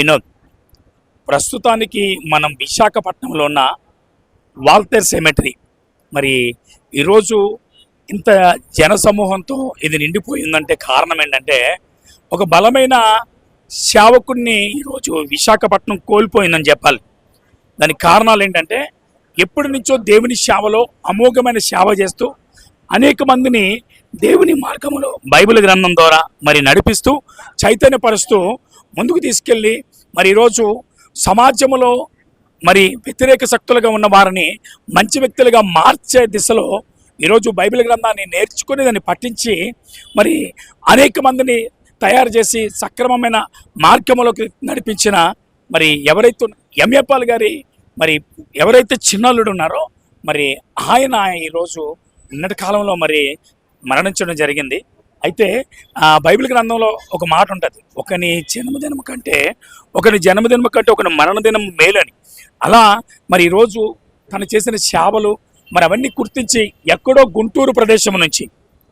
వినోద్. ప్రస్తుతానికి మనం విశాఖపట్నంలో ఉన్న వాల్తేర్ సెమెటరీ. మరి ఈరోజు ఇంత జన సమూహంతో ఇది నిండిపోయిందంటే కారణం ఏంటంటే ఒక బలమైన సేవకుడిని ఈరోజు విశాఖపట్నం కోల్పోయిందని చెప్పాలి. దానికి కారణాలు ఏంటంటే ఎప్పటి నుంచో దేవుని సేవలో అమోఘమైన సేవ చేస్తూ అనేక మందిని దేవుని మార్గంలో బైబిల్ గ్రంథం ద్వారా మరి నడిపిస్తూ చైతన్యపరుస్తూ ముందుకు తీసుకెళ్ళి మరి ఈరోజు సమాజంలో మరి వ్యతిరేక శక్తులుగా ఉన్న వారిని మంచి వ్యక్తులుగా మార్చే దిశలో ఈరోజు బైబిల్ గ్రంథాన్ని నేర్చుకుని దాన్ని పఠించి మరి అనేక మందిని తయారు చేసి సక్రమమైన మార్గంలోకి నడిపించిన మరి ఎవరైతే ఎంఏపాల్ గారి మరి ఎవరైతే చిన్నల్లుడు ఉన్నారో మరి ఆయన ఈరోజు నిన్నటి కాలంలో మరి మరణించడం జరిగింది. అయితే ఆ బైబిల్ గ్రంథంలో ఒక మాట ఉంటుంది. ఒకని జన్మదినం కంటే ఒకని జన్మదినం కంటే ఒకని మరణదినం మేలని. అలా మరి ఈరోజు తను చేసిన సేవలు మరి అవన్నీ గుర్తించి ఎక్కడో గుంటూరు ప్రదేశం నుంచి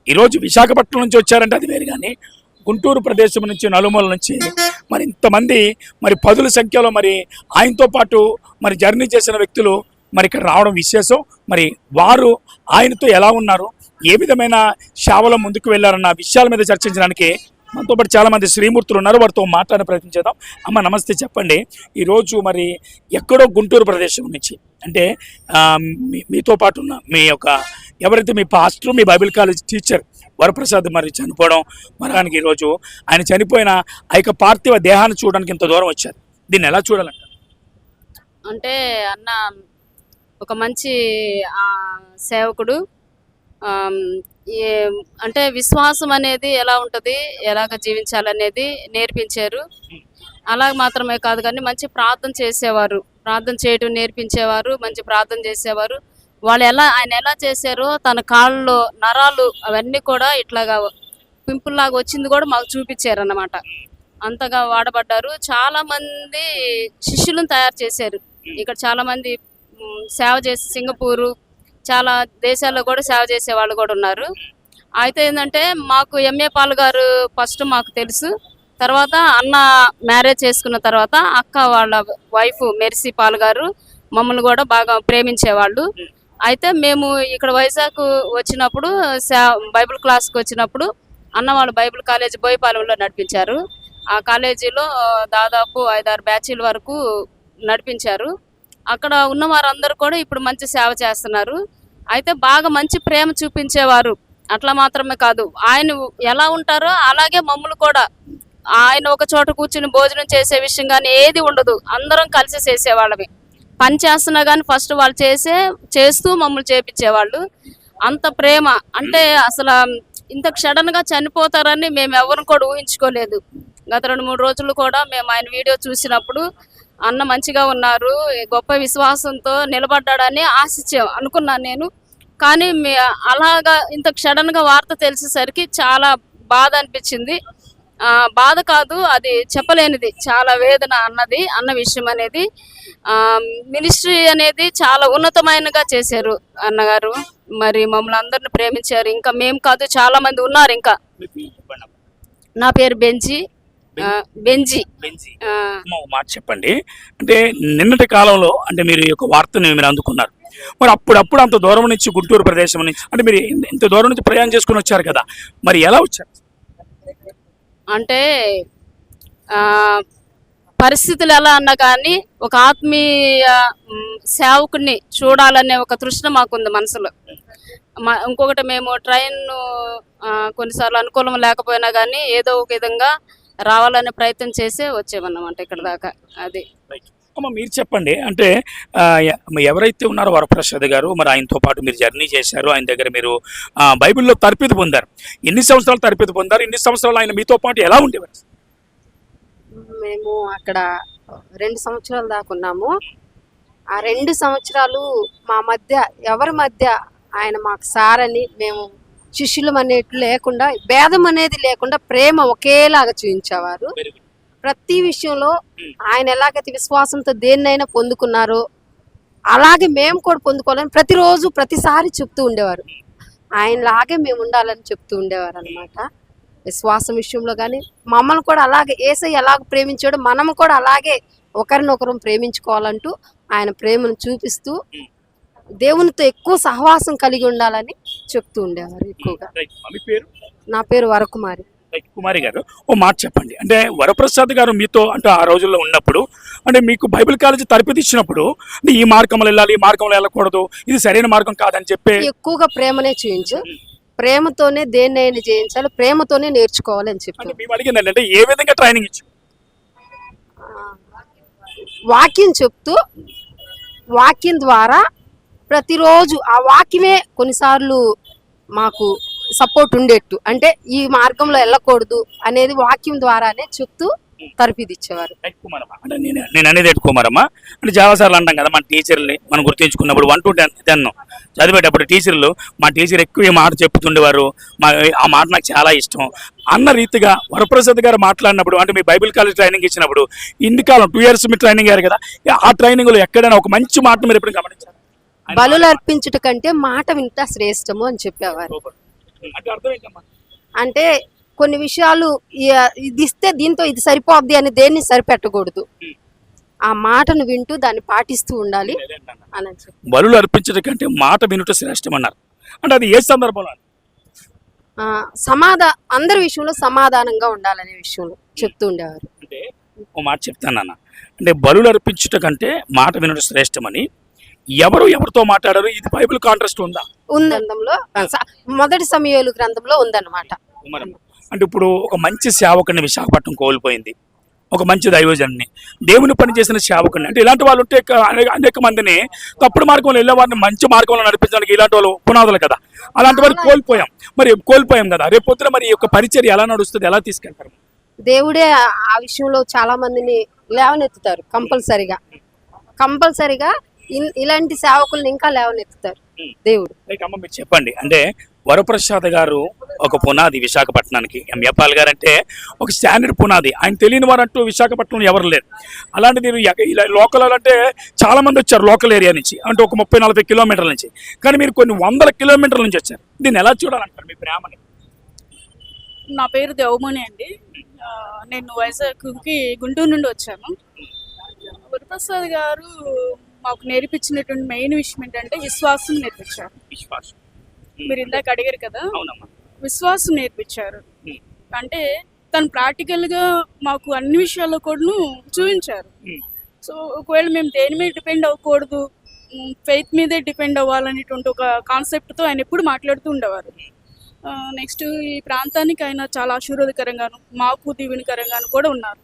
ఈరోజు విశాఖపట్నం నుంచి వచ్చారంటే అది వేరు కానీ గుంటూరు ప్రదేశం నుంచి నలుమూల నుంచి మరి ఇంతమంది మరి పదుల సంఖ్యలో మరి ఆయనతో పాటు మరి జర్నీ చేసిన వ్యక్తులు మరి ఇక్కడ రావడం విశేషం. మరి వారు ఆయనతో ఎలా ఉన్నారు? ఏ విధమైన శావలం ముందుకు వెళ్ళారన్న విషయాల మీద చర్చించడానికి మనతో పాటు చాలా మంది శ్రీమూర్తులు ఉన్నారు. వారితో మాట్లాడే ప్రయత్నం చేద్దాం. అమ్మ నమస్తే చెప్పండి. ఈరోజు మరి ఎక్కడో గుంటూరు ప్రదేశం నుంచి అంటే మీతో పాటు ఉన్న మీ యొక్క ఎవరైతే మీ పాస్టర్ మీ బైబిల్ కాలేజ్ టీచర్ వరప్రసాద్ మరి చనిపోవడం మరణానికి ఈరోజు ఆయన చనిపోయిన ఆ యొక్క పార్థివ దేహాన్ని చూడడానికి ఇంత దూరం వచ్చారు. దీన్ని ఎలా చూడాలంట అంటే అన్న ఒక మంచి సేవకుడు అంటే విశ్వాసం అనేది ఎలా ఉంటుంది ఎలాగ జీవించాలనేది నేర్పించారు. అలా మాత్రమే కాదు కానీ మంచి ప్రార్థన చేసేవారు. ప్రార్థన చేయటం నేర్పించేవారు మంచి ప్రార్థన చేసేవారు. వాళ్ళు ఎలా ఆయన ఎలా చేశారో తన కాళ్ళలో నరాలు అవన్నీ కూడా ఇట్లాగా పింపుల్ లాగా వచ్చింది కూడా మాకు చూపించారు అన్నమాట అంతగా వాడబడ్డారు. చాలామంది శిష్యులను తయారు చేశారు. ఇక్కడ చాలామంది సేవ చేసి సింగపూరు చాలా దేశాల్లో కూడా సేవ చేసే వాళ్ళు కూడా ఉన్నారు. అయితే ఏంటంటే మాకు ఎంఏ పాల్ గారు ఫస్ట్ మాకు తెలుసు. తర్వాత అన్న మ్యారేజ్ చేసుకున్న తర్వాత అక్క వాళ్ళ వైఫ్ మెర్సీ పాల్ గారు మమ్మల్ని కూడా బాగా ప్రేమించేవాళ్ళు. అయితే మేము ఇక్కడ వైజాగ్ వచ్చినప్పుడు సే- బైబిల్ క్లాస్కి వచ్చినప్పుడు అన్న వాళ్ళు బైబిల్ కాలేజ్ బోయపాలెంలో నడిపించారు. ఆ కాలేజీలో దాదాపు ఐదారు బ్యాచీల వరకు నడిపించారు. అక్కడ ఉన్న వారందరూ కూడా ఇప్పుడు మంచి సేవ చేస్తున్నారు. అయితే బాగా మంచి ప్రేమ చూపించేవారు. అట్లా మాత్రమే కాదు. ఆయన ఎలా ఉంటారో అలాగే మమ్మల్ని కూడా. ఆయన ఒక చోట కూర్చుని భోజనం చేసే విషయం కానీ ఏది ఉండదు. అందరం కలిసి చేసేవాళ్ళమే. పని చేస్తున్నా కానీ ఫస్ట్ వాళ్ళు చేసే చేస్తూ మమ్మల్ని చేపించేవాళ్ళు. అంత ప్రేమ. అంటే అసలు ఇంత సడన్గా చనిపోతారని మేము ఎవరిని కూడా ఊహించుకోలేదు. గత రెండు మూడు రోజులు కూడా మేము ఆయన వీడియో చూసినప్పుడు అన్న మంచిగా ఉన్నారు గొప్ప విశ్వాసంతో నిలబడ్డాడని ఆశించాం అనుకున్నాను నేను. కానీ అలాగా ఇంత సడన్గా వార్త తెలిసేసరికి చాలా బాధ అనిపించింది. బాధ కాదు అది చెప్పలేనిది చాలా వేదన అన్నది అన్న విషయం అనేది. మినిస్ట్రీ అనేది చాలా ఉన్నతమైనగా చేశారు అన్నగారు. మరి మమ్మల్ని అందరిని ప్రేమించారు. ఇంకా మేము కాదు చాలా మంది ఉన్నారు ఇంకా. నా పేరు బెంజి. బెంజి. బెంజీ. మాట చెప్పండి. అంటే నిన్నటి కాలంలో అంటే మీరు ఈ యొక్క వార్తని మీరు అందుకున్నారు. మరి అప్పుడప్పుడు అంత దూరం నుంచి గుంటూరు ప్రదేశం నుంచి అంటే మీరు ఇంత- దూరం నుంచి ప్రయాణం చేసుకుని వచ్చారు కదా. మరి ఎలా వచ్చారు? అంటే ఆ, పరిస్థితులు ఎలా అన్నా కానీ ఒక ఆత్మీయ సేవకుడిని చూడాలనే ఒక తృష్ణ మాకుంది మనసులో. ఇంకొకటి మేము ట్రైన్ కొన్నిసార్లు అనుకూలం లేకపోయినా కానీ ఏదో ఒక విధంగా రావాలనే ప్రయత్నం చేసే వచ్చామన్నమాట ఇక్కడ దాకా. అది. అమ్మ మీరు చెప్పండి. అంటే ఎవరైతే ఉన్నారో వరప్రసాద్ గారు మరి ఆయనతో పాటు మీరు జర్నీ చేశారు ఆయన దగ్గర మీరు బైబిల్లో తర్పిత పొందారు. ఎన్ని సంవత్సరాలు తర్పిత పొందారు? ఎన్ని సంవత్సరాలు ఆయన మీతో పాటు ఎలా ఉండేవారు? మేము అక్కడ రెండు సంవత్సరాల దాకా ఉన్నాము. ఆ రెండు సంవత్సరాలు మా మధ్య ఎవరి మధ్య ఆయన మాకు సారని మేము శిష్యులం అనేట్లు లేకుండా భేదం అనేది లేకుండా ప్రేమ ఒకేలాగా చూపించేవారు ప్రతి విషయంలో ఆయన ఎలాగైతే విశ్వాసంతో దేన్నైనా పొందుకున్నారో అలాగే మేము కూడా పొందుకోవాలని ప్రతిరోజు ప్రతిసారి చెప్తూ ఉండేవారు. ఆయనలాగే మేము ఉండాలని చెప్తూ ఉండేవారు అనమాట విశ్వాసం విషయంలో కానీ మమ్మల్ని కూడా అలాగే ఏసై ఎలాగ ప్రేమించాడో మనం కూడా అలాగే ఒకరినొకరు ప్రేమించుకోవాలంటూ ఆయన ప్రేమను చూపిస్తూ దేవునితో ఎక్కువ సహవాసం కలిగి ఉండాలని చెప్తూ ఉండేవారు ఎక్కువగా. మీ పేరు? నా పేరు వరకుమారి. కుమారి గారు. ఓ మాట చెప్పండి. అంటే వరప్రసాద్ గారు మీతో అంటే ఆ రోజుల్లో ఉన్నప్పుడు అంటే మీకు బైబిల్ కాలేజీ తరపుది ఇచ్చినప్పుడు అంటే ఈ మార్గంలో వెళ్ళాలి ఈ మార్గంలో వెళ్ళకూడదు ఇది సరైన మార్గం కాదని చెప్పి ఎక్కువగా ప్రేమనే చూయించు ప్రేమతోనే దేన్నైనా జయించాలి ప్రేమతోనే నేర్చుకోవాలి అని చెప్పి అంటే మేము అడిగింది ఏంటంటే ఏ విధంగా ట్రైనింగ్ ఇచ్చి వాక్యం చెప్తూ వాక్యం ద్వారా ప్రతిరోజు ఆ వాక్యమే కొన్నిసార్లు మాకు సపోర్ట్ ఉండేట్టు. అంటే ఈ మార్గంలో వెళ్ళకూడదు అనేది వాక్యం ద్వారానే చెప్తూ కుమారమ్మ. అంటే నేను నేను అనేది ఏంటి కుమారమ్మ? అంటే చాలాసార్లు అంటాం కదా మన టీచర్ని మనం గుర్తించుకున్నప్పుడు వన్ టు టెన్ టెన్ చదివేటప్పుడు టీచర్లు మా టీచర్ ఎక్కువ ఈ మాట చెప్తుండేవారు. మా ఆ మాట నాకు చాలా ఇష్టం. అన్న రీతిగా వరప్రసాద్ గారు మాట్లాడినప్పుడు అంటే మీ బైబిల్ కాలేజ్ ట్రైనింగ్ ఇచ్చినప్పుడు ఇన్ని కాలం టూ ఇయర్స్ మీరు ట్రైనింగ్ అయ్యారు కదా ఆ ట్రైనింగ్లో ఎక్కడైనా ఒక మంచి మాట మీరు ఎప్పుడు గమనించారు? బలులు అర్పించుట కంటే మాట వింట శ్రేష్టము అని చెప్పేవారు. అంటే కొన్ని విషయాలు ఇది ఇస్తే దీంతో ఇది సరిపోద్ది అని దేన్ని సరిపెట్టకూడదు. ఆ మాటను వింటూ దాన్ని పాటిస్తూ ఉండాలి అని బలులు అర్పించడం కంటే మాట వినుట శ్రేష్టం అన్నారు అంటే అది ఏ సందర్భంలో ఆ, సమాధా అందరి విషయంలో సమాధానంగా ఉండాలనే విషయంలో చెప్తూ ఉండేవారు. అంటే ఓ మాట చెప్తాను అన్న అంటే బలులు అర్పించుట కంటే మాట వినడం శ్రేష్టమని ఎవరు ఎవరితో మాట్లాడారు? ఇది బైబిల్ కాంట్రాస్ట్ ఉందా? ఉంది గ్రంథంలో మొదటి సమయాలు గ్రంథంలో ఉందన్నమాట. అంటే ఇప్పుడు ఒక మంచి సేవకుని విశాఖపట్నం కోల్పోయింది. ఒక మంచి దైవజన్ని. దేవుని పని చేసిన సేవకుని అంటే ఇలాంటి వాళ్ళు ఉంటే అనేక మందిని తప్పుడు మార్గంలో వెళ్ళే వారిని మంచి మార్గంలో నడిపించడానికి ఇలాంటి వాళ్ళు పునాదులు కదా. అలాంటి వారు కోల్పోయాం. మరి కోల్పోయాం కదా. రేపు పొద్దున మరి ఈ యొక్క పరిచర్య ఎలా నడుస్తుంది? ఎలా తీసుకెళ్తారు? దేవుడే ఆ- విషయంలో చాలా మందిని లేవనెత్తుతారు కంపల్సరిగా. కంపల్సరిగా ఇలాంటి సేవకుల్ని ఇంకా లేవనెత్తుతారు. దేవుడు. లైక్ అమ్మ మీరు చెప్పండి. అంటే వరప్రసాద్ గారు ఒక పునాది విశాఖపట్నానికి ఎంఎపాల్ గారు అంటే ఒక స్టాండర్డ్ పునాది. ఆయన తెలియని వారు అంటూ విశాఖపట్నంలో ఎవరు లేరు. అలాంటి ఇలా లోకల్ అంటే చాలా మంది వచ్చారు లోకల్ ఏరియా నుంచి. అంటే ఒక ముప్పై నలభై కిలోమీటర్ల నుంచి. కానీ మీరు కొన్ని వందల కిలోమీటర్ల నుంచి వచ్చారు. దీన్ని ఎలా చూడాలంటారు మీ ప్రేమని? నా పేరు దేవమణి అండి. నేను వైజాగ్కి గుంటూరు నుండి వచ్చాను. గురుప్రసాద్ గారు మాకు నేర్పించినటువంటి మెయిన్ విషయం ఏంటంటే విశ్వాసం నేర్పించారు. విశ్వాసం. మీరు ఇందాక అడిగారు కదా? అవునమ్మా. విశ్వాసం నేర్పించారు. అంటే తను ప్రాక్టికల్గా మాకు అన్ని విషయాల్లో కూడా చూపించారు. సో ఒకవేళ మేము దేని మీద డిపెండ్ అవ్వకూడదు ఫెయిత్ మీదే డిపెండ్ అవ్వాలనేటువంటి ఒక కాన్సెప్ట్తో ఆయన ఎప్పుడు మాట్లాడుతూ ఉండేవారు. నెక్స్ట్ ఈ ప్రాంతానికి ఆయన చాలా ఆశీర్వాదకరంగాను మాకు దీవెనకరంగాను కూడా ఉన్నారు.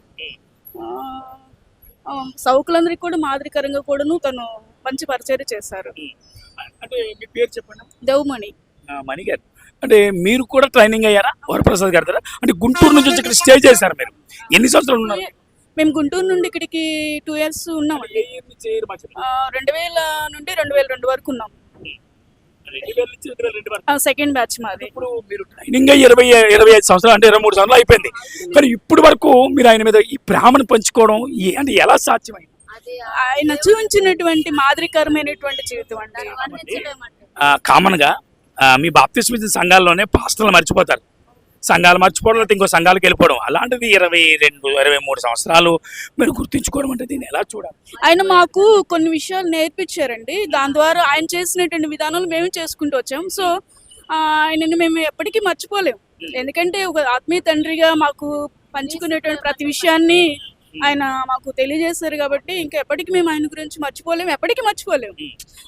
సౌకులందరికీ కూడా మాదిరికరంగా కూడాను తను మంచి పరిచయం చేశారు. అంటే మీ పేరు చెప్పండి. దేవమణి. మణి గారు. అంటే మీరు కూడా ట్రైనింగ్ అయ్యారా? వరప్రసాద్ గారి దగ్గర? అంటే గుంటూరు నుంచి వచ్చి ఇక్కడ స్టే చేశారు మీరు? ఎన్ని సంవత్సరాలు ఉన్నారు? మేము గుంటూరు నుండి ఇక్కడికి టూ ఇయర్స్? ఆ, రెండు వేల నుండి రెండు వేల రెండు వరకు ఉన్నాం రెండు వేల నుంచి రెండు వేల రెండు వరకు. సెకండ్ బ్యాచ్ మాది. ఇప్పుడు మీరు ట్రైనింగ్ ఇరవై ఇరవై ఐదు సంవత్సరాలు అంటే ఇరవై మూడు సంవత్సరాలు అయిపోయింది. కానీ ఇప్పుడు వరకు మీరు ఆయన మీద ఈ ప్రేమను పంచుకోవడం అంటే ఎలా సాధ్యమైంది? ఆయన చూపించినటువంటి మాదిరికరమైనటువంటి జీవితం అండి. కామన్గా మీ బాప్తిస్మిత సంఘాల్లోనే పాస్టర్లు మర్చిపోతారు. సంఘాలు మర్చిపోవడం లేకపోతే ఇంకో సంఘాలకు వెళ్ళిపోవడం. అలాంటిది ఇరవై రెండు ఇరవై మూడు సంవత్సరాలు మీరు గుర్తుంచుకోవడం అంటే దీన్ని ఎలా చూడాలి? ఆయన మాకు కొన్ని విషయాలు నేర్పించారండి. దాని ద్వారా ఆయన చేసినటువంటి విధానాలు మేము చేసుకుంటూ వచ్చాం. సో ఆయనని మేము ఎప్పటికీ మర్చిపోలేం. ఎందుకంటే ఒక ఆత్మీయ తండ్రిగా మాకు పంచుకునేటువంటి ప్రతి విషయాన్ని ఆయన మాకు తెలియజేశారు కాబట్టి ఇంకా ఎప్పటికీ మేము ఆయన గురించి మర్చిపోలేము ఎప్పటికీ మర్చిపోలేము.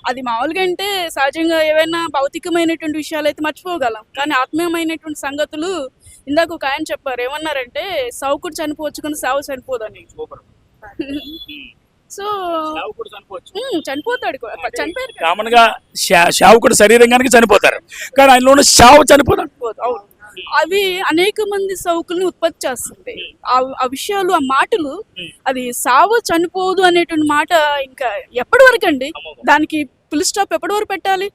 అది మామూలుగా అంటే సహజంగా ఏవైనా భౌతికమైనటువంటి విషయాలు అయితే మర్చిపోగలం. కానీ ఆత్మీయమైనటువంటి సంగతులు ఇందాక ఒక ఆయన చెప్పారు ఏమన్నారంటే సౌకుడు చనిపోవచ్చు కానీ సావు చనిపోదని. సో చనిపోతాడు. కామన్గా శావకుడు శరీరంగానికి చనిపోతారు. కానీ ఆయనలో ఉన్న శావ చనిపోతాడు. చనిపోదు, అవును. అవి అనేక మంది సౌకుల్ని ఉత్పత్తి చేస్తుంది. ఆ- ఆ విషయాలు ఆ మాటలు అది సావు చనిపోదు అనేటువంటి మాట ఇంకా ఎప్పటి వరకు అండి దానికి ఫుల్ స్టాప్ ఎప్పటి వరకు పెట్టాలి?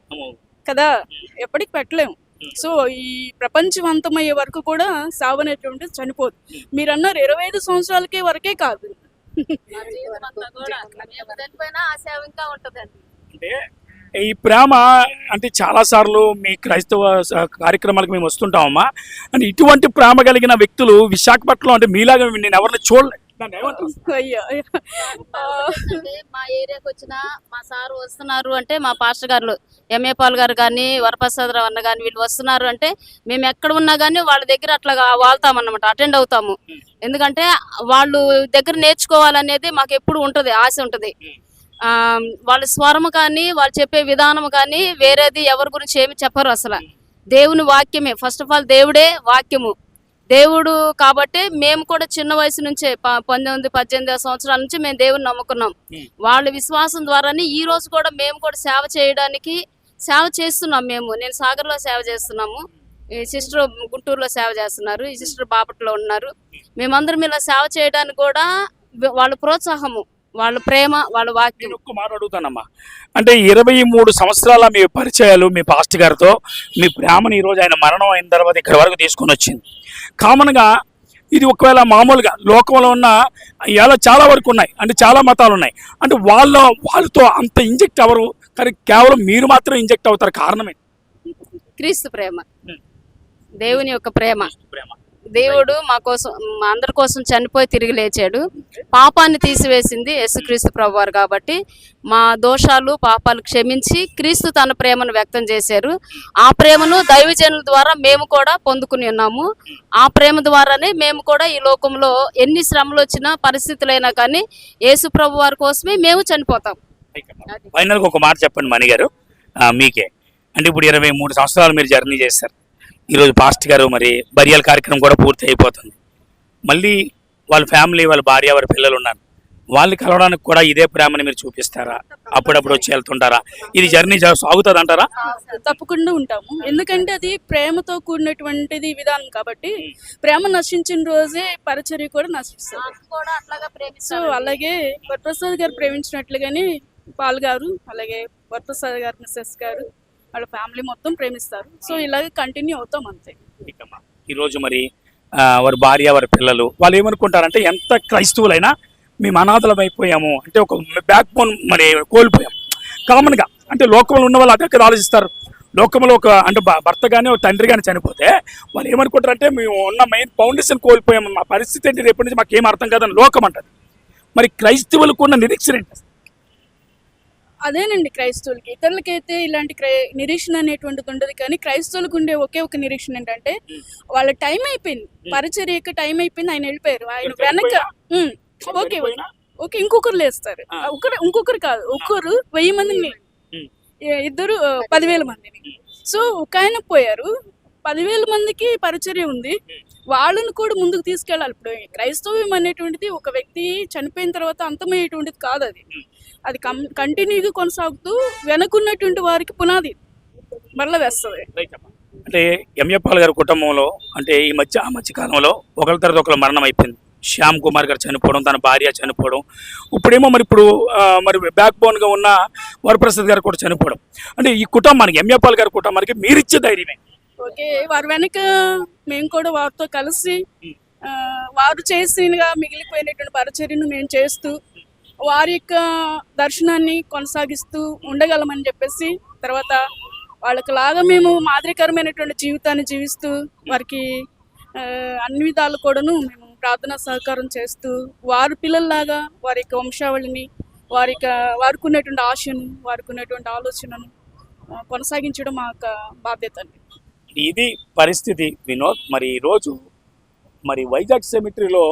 కదా? ఎప్పటికి పెట్టలేము సో ఈ ప్రపంచవంతమయ్యే వరకు కూడా సావు అనేటువంటిది చనిపోదు. మీరు అన్నారు ఇరవై ఐదు సంవత్సరాలకే వరకే కాదు. చనిపోయినా ఆ సేవ ఇంకా ఉంటదండి. అంటే ఈ ప్రేమ అంటే చాలా సార్లు మీ క్రైస్తవ కార్యక్రమాలకు మేము వస్తుంటామమ్మా. అంటే ఇటువంటి ప్రేమ కలిగిన వ్యక్తులు విశాఖపట్నంలో అంటే మీలాగా నేను ఎవరిని చూడలేదు మా ఏరియాకి వచ్చిన మా సార్ వస్తున్నారు అంటే మా పాస్టర్ గారు ఎంఏ పాల్ గారు కానీ వరప్రసాదరావు అన్న కానీ వీళ్ళు వస్తున్నారు అంటే మేము ఎక్కడ ఉన్నా కానీ వాళ్ళ దగ్గర అట్లా వాళ్తాం అన్నమాట అటెండ్ అవుతాము. ఎందుకంటే వాళ్ళు దగ్గర నేర్చుకోవాలనేది మాకు ఎప్పుడు ఉంటది ఆశ ఉంటది. వాళ్ళ స్వరము కానీ వాళ్ళు చెప్పే విధానం కానీ వేరేది ఎవరి గురించి ఏమి చెప్పరు అసలు. దేవుని వాక్యమే. ఫస్ట్ ఆఫ్ ఆల్ దేవుడే వాక్యము. దేవుడు కాబట్టి మేము కూడా చిన్న వయసు నుంచే పంతొమ్మిది పద్దెనిమిది సంవత్సరాల నుంచి మేము దేవుని నమ్ముకున్నాం. Hmm. వాళ్ళ విశ్వాసం ద్వారానే ఈ రోజు కూడా మేము కూడా సేవ చేయడానికి సేవ చేస్తున్నాం మేము. నేను సాగర్లో సేవ చేస్తున్నాము. ఈ సిస్టర్ గుంటూరులో సేవ చేస్తున్నారు. ఈ సిస్టర్ బాపట్లో ఉన్నారు. మేమందరం ఇలా సేవ చేయడానికి కూడా వాళ్ళ ప్రోత్సాహము. వాళ్ళ ప్రేమ వాళ్ళ వాక్యం. ఒక్క మాట అడుగుతానమ్మా. అంటే ఇరవై మూడు సంవత్సరాల మీ పరిచయాలు మీ పాస్ట్ గారితో మీ ప్రేమని ఈరోజు ఆయన మరణం అయిన తర్వాత ఇక్కడ వరకు తీసుకొని వచ్చింది. కామన్గా ఇది ఒకవేళ మామూలుగా లోకంలో ఉన్న ఇలా చాలా వరకు ఉన్నాయి. అంటే చాలా మతాలు ఉన్నాయి. అంటే వాళ్ళ వాళ్ళతో అంత ఇంజెక్ట్ అవ్వరు. కానీ కేవలం మీరు మాత్రం ఇంజెక్ట్ అవుతారు కారణమే. క్రీస్తు ప్రేమ. దేవుని యొక్క ప్రేమ. ప్రేమ. దేవుడు మా కోసం మా అందరి కోసం చనిపోయి తిరిగి లేచాడు. పాపాన్ని తీసివేసింది యేసుక్రీస్తు ప్రభువారు కాబట్టి మా దోషాలు పాపాలు క్షమించి క్రీస్తు తన ప్రేమను వ్యక్తం చేశారు. ఆ ప్రేమను దైవజనుల ద్వారా మేము కూడా పొందుకుని ఉన్నాము. ఆ ప్రేమ ద్వారానే మేము కూడా ఈ లోకంలో ఎన్ని శ్రమలు వచ్చినా పరిస్థితులైనా కానీ యేసు ప్రభు వారి కోసమే మేము చనిపోతాం. ఫైనల్గా ఒక మాట చెప్పండి మణి గారు మీకే. అంటే ఇప్పుడు ఇరవై మూడు సంవత్సరాలు మీరు జర్నీ చేస్తారు ఈరోజు పాస్ట్ గారు మరి బరియల్ కార్యక్రమం కూడా పూర్తి అయిపోతుంది. మళ్ళీ వాళ్ళ ఫ్యామిలీ వాళ్ళ భార్య వారి పిల్లలు ఉన్నారు. వాళ్ళని కలవడానికి కూడా ఇదే ప్రేమని మీరు చూపిస్తారా? అప్పుడప్పుడు వచ్చి వెళ్తుంటారా? ఇది జర్నీ సాగుతుంది అంటారా? తప్పకుండా ఉంటాము. ఎందుకంటే అది ప్రేమతో కూడినటువంటిది విధానం కాబట్టి ప్రేమ నశించిన రోజే పరిచర్య కూడా నశిస్తుంది. కూడా అట్లాగా సో అలాగే వరప్రసాద్ గారు ప్రేమించినట్లుగానే పాల్ గారు అలాగే వరప్రసాద్ గారు మిస్సెస్ గారు వాళ్ళ ఫ్యామిలీ మొత్తం ప్రేమిస్తారు. సో ఇలాగే కంటిన్యూ అవుతాం అంతే. ఈరోజు మరి వారి భార్య వారి పిల్లలు వాళ్ళు ఏమనుకుంటారంటే ఎంత క్రైస్తవులైనా మేము అనాథలం అయిపోయాము అంటే ఒక బ్యాక్ బోన్ మరి కోల్పోయాం. కామన్గా. అంటే లోకంలో ఉన్న వాళ్ళు అక్కడ ఆలోచిస్తారు. లోకంలో ఒక అంటే భ- భర్త కానీ ఒక తండ్రి కానీ చనిపోతే వాళ్ళు ఏమనుకుంటారంటే మేము ఉన్న మెయిన్ ఫౌండేషన్ కోల్పోయాము మా పరిస్థితి ఏంటి రేపటి నుంచి మాకు ఏం అర్థం కాదని లోకం అంటది. మరి క్రైస్తవులకు ఉన్న నిరీక్షణ ఏంటి? అదేనండి క్రైస్తవులకి. ఇతరులకైతే ఇలాంటి క్రై నిరీక్షణ అనేటువంటిది ఉండదు కానీ క్రైస్తవులకు ఉండే ఒకే ఒక నిరీక్షణ ఏంటంటే వాళ్ళ టైం అయిపోయింది. పరిచర్య యొక్క టైం అయిపోయింది ఆయన వెళ్ళిపోయారు. ఆయన వెనక ఓకే? ఓకే. ఇంకొకరు లేస్తారు. ఒకరు ఇంకొకరు కాదు. ఒక్కరు వెయ్యి మందిని ఇద్దరు పదివేల మందిని. సో ఒక ఆయన పోయారు. పదివేల మందికి పరిచర్య ఉంది. వాళ్ళని కూడా ముందుకు తీసుకెళ్ళాలి. ఇప్పుడు క్రైస్తవ్యం అనేటువంటిది ఒక వ్యక్తి చనిపోయిన తర్వాత అంతమయ్యేటువంటిది కాదు అది. అది కం కంటిన్యూగా కొనసాగుతూ వెనకున్నటువంటి వారికి పునాది మరల వేస్తుంది. అంటే ఎంఎపాల్ గారి కుటుంబంలో అంటే ఈ మధ్య ఆ మధ్య కాలంలో ఒకరి తర్వాత ఒకరు మరణం అయిపోయింది. శ్యామ్ కుమార్ గారు చనిపోవడం తన భార్య చనిపోవడం. ఇప్పుడేమో మరి ఇప్పుడు మరి బ్యాక్ బోన్గా ఉన్న వరప్రసాద్ గారు కూడా చనిపోవడం. అంటే ఈ కుటుంబానికి ఎంఎప్పాల్ గారి కుటుంబానికి మీరిచ్చే ధైర్యమే. ఓకే వారి వెనక మేము కూడా వారితో కలిసి వారు చేసినగా మిగిలిపోయినటువంటి పరిచర్యను మేము చేస్తూ వారి యొక్క దర్శనాన్ని కొనసాగిస్తూ ఉండగలమని చెప్పేసి తర్వాత వాళ్ళకి లాగా మేము మాదిరికరమైనటువంటి జీవితాన్ని జీవిస్తూ వారికి అన్ని విధాలు కూడాను మేము ప్రార్థనా సహకారం చేస్తూ వారి పిల్లల్లాగా వారి యొక్క వంశావళిని వారి యొక్క వారికి ఉన్నటువంటి ఆశను వారికి ఉన్నటువంటి ఆలోచనను కొనసాగించడం మా యొక్క బాధ్యత అండి. ఇది పరిస్థితి వినోద్. మరి ఈరోజు మరి వైజాగ్ సెమిటరీలో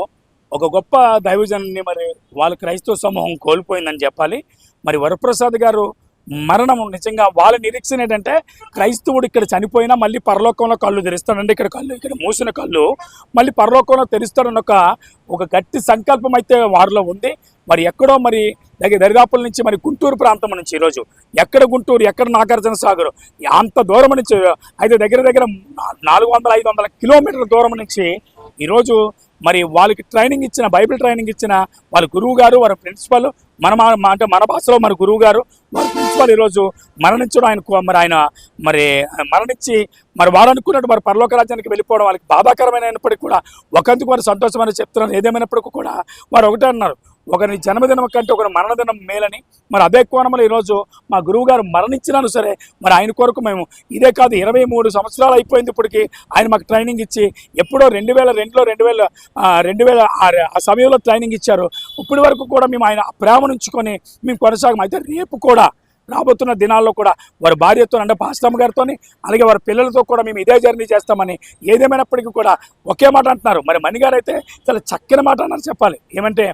ఒక గొప్ప దైవజనాన్ని మరి వాళ్ళ క్రైస్తవ సమూహం కోల్పోయిందని చెప్పాలి. మరి వరప్రసాద్ గారు మరణం నిజంగా వాళ్ళ నిరీక్షణ ఏంటంటే క్రైస్తవుడు ఇక్కడ చనిపోయినా మళ్ళీ పరలోకంలో కళ్ళు తెరుస్తాడంటే ఇక్కడ కళ్ళు ఇక్కడ మూసిన కళ్ళు మళ్ళీ పరలోకంలో తెరుస్తాడని ఒక ఒక గట్టి సంకల్పం అయితే వారిలో ఉంది. మరి ఎక్కడో మరి దగ్గర దరిదాపుల నుంచి మరి గుంటూరు ప్రాంతం నుంచి ఈరోజు ఎక్కడ గుంటూరు ఎక్కడ నాగార్జున సాగర్ అంత దూరం నుంచి అయితే దగ్గర దగ్గర నాలుగు వందల ఐదు వందల కిలోమీటర్ల దూరం నుంచి ఈరోజు మరి వాళ్ళకి ట్రైనింగ్ ఇచ్చిన బైబిల్ ట్రైనింగ్ ఇచ్చిన వాళ్ళ గురువు గారు వారి ప్రిన్సిపల్ మన మా- అంటే మన భాషలో మన గురువు గారు వారి ప్రిన్సిపల్ ఈరోజు మరణించడం ఆయన మరి ఆయన మరి మరణించి మరి వారు అనుకున్నట్టు మరి పరలోక రాజ్యానికి వెళ్ళిపోవడం వాళ్ళకి బాధాకరమైనప్పటికీ కూడా ఒకందుకు వారు సంతోషమని చెప్తున్నారు. ఏదేమైనప్పటికీ కూడా వారు ఒకటే అన్నారు. ఒకరి జన్మదినం కంటే ఒకరి మరణదినం మేలని మరి అదే కోణంలో ఈరోజు మా గురువు గారు మరణించినాను సరే మరి ఆయన కొరకు మేము ఇదే కాదు ఇరవై మూడు సంవత్సరాలు అయిపోయింది ఇప్పటికీ. ఆయన మాకు ట్రైనింగ్ ఇచ్చి ఎప్పుడో రెండు వేల రెండులో రెండు వేల రెండు వేల ఆ సమయంలో ట్రైనింగ్ ఇచ్చారు. ఇప్పటి వరకు కూడా మేము ఆయన ప్రేమను ఉంచుకొని మేము కొనసాగం. అయితే రేపు కూడా రాబోతున్న దినాల్లో కూడా వారి భార్యతో అంటే పాస్టమ్ గారితో అలాగే వారి పిల్లలతో కూడా మేము ఇదే జర్నీ చేస్తామని ఏదేమైనప్పటికీ కూడా ఒకే మాట అంటున్నారు. మరి మణిగారు అయితే చాలా చక్కని మాట అన్నారు చెప్పాలి. ఏమంటే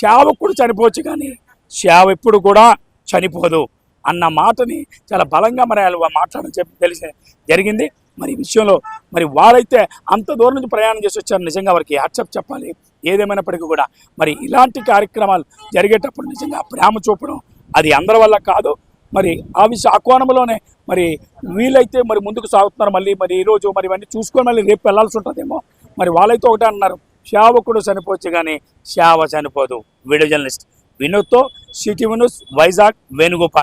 సేవకుడు చనిపోవచ్చు కానీ సేవ ఎప్పుడు కూడా చనిపోదు అన్న మాటని చాలా బలంగా మరి మాట్లాడడం చెప్పి తెలిసి జరిగింది. మరి ఈ విషయంలో మరి వారైతే అంత దూరం నుంచి ప్రయాణం చేసి వచ్చారు. నిజంగా వారికి యాక్సెప్ట్ చెప్పాలి. ఏదేమైనప్పటికీ కూడా మరి ఇలాంటి కార్యక్రమాలు జరిగేటప్పుడు నిజంగా ప్రేమ చూపడం అది అందరి వల్ల కాదు. మరి ఆ విషయ ఆ కోణంలోనే మరి వీలైతే మరి ముందుకు సాగుతున్నారు. మళ్ళీ మరి ఈ రోజు మరి ఇవన్నీ చూసుకొని మళ్ళీ రేపు వెళ్ళాల్సి ఉంటుందేమో. మరి వాళ్ళైతే ఒకటే అన్నారు శావకుడు చనిపోవచ్చు కానీ శావ చనిపోదు. వీడియో జర్నలిస్ట్ వినోద్తో సిటీ వినోద్ వైజాగ్ వేణుగోపాల్.